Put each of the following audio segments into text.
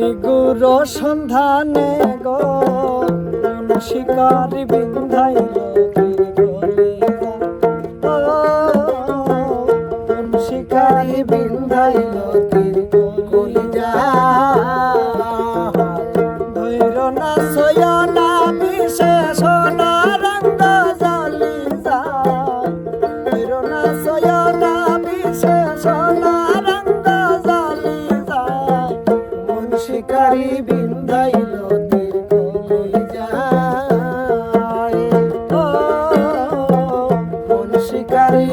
নিগুর সন্ধানে গো শিকার বিন্ধাইলে দাড়ি বিন্দাইল শিকারি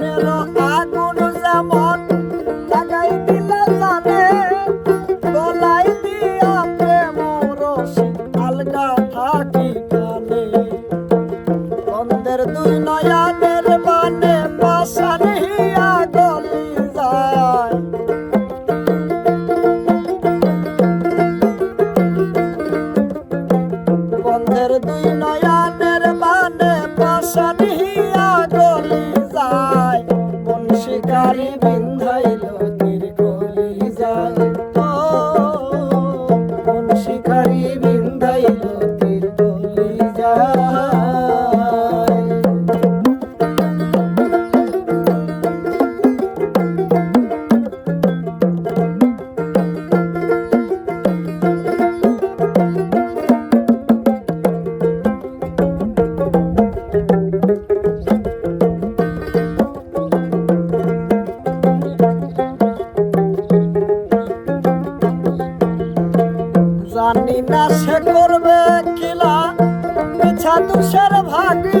dinero জানি না সে করবে কিলা। মিছা তুষের ভাগি।